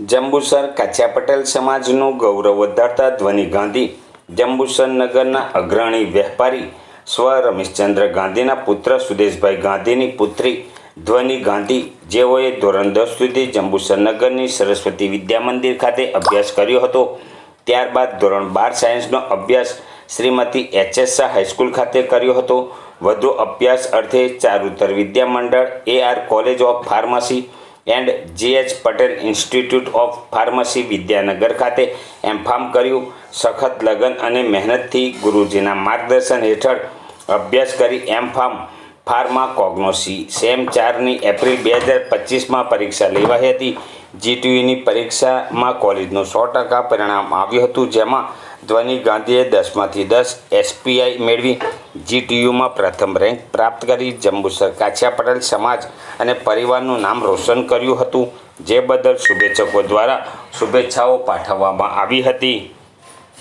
જંબુસર કાછિયા પટેલ સમાજનું ગૌરવ વધારતા ધ્વનિ ગાંધી, જંબુસર નગરના અગ્રણી વેપારી સ્વ રમેશચંદ્ર ગાંધીના પુત્ર સુદેશભાઈ ગાંધીની પુત્રી ધ્વનિ ગાંધી, જેઓએ ધોરણ દસ સુધી જંબુસર નગરની સરસ્વતી વિદ્યા મંદિર ખાતે અભ્યાસ કર્યો હતો. ત્યારબાદ ધોરણ બાર સાયન્સનો અભ્યાસ Shrimati H S Shah high school ખાતે કર્યો હતો. વધુ અભ્યાસ અર્થે Charutar Vidya Mandal, A R college of pharmacy and G H Patel institute of pharmacy Vidyanagar ખાતે એમફાર્મ કર્યું. સખત લગન અને મહેનતથી ગુરુજીના માર્ગદર્શન હેઠળ અભ્યાસ કરી એમફાર્મ ફાર્મા કોગ્નોસી. સેમ ચારની એપ્રિલ બે હજાર પચીસમાં પરીક્ષા લેવાઈ હતી. જીટીયુની પરીક્ષામાં કોલેજનું સો ટકા પરિણામ આવ્યું હતું, જેમાં ધ્વનિ ગાંધીએ દસમાંથી દસ એસપીઆઈ મેળવી જીટીયુમાં પ્રથમ રેન્ક પ્રાપ્ત કરી. જંબુસર કાછિયા પટેલ સમાજ અને પરિવારનું નામ રોશન કર્યું હતું. જે બદલ શુભેચ્છકો દ્વારા શુભેચ્છાઓ પાઠવવામાં આવી હતી.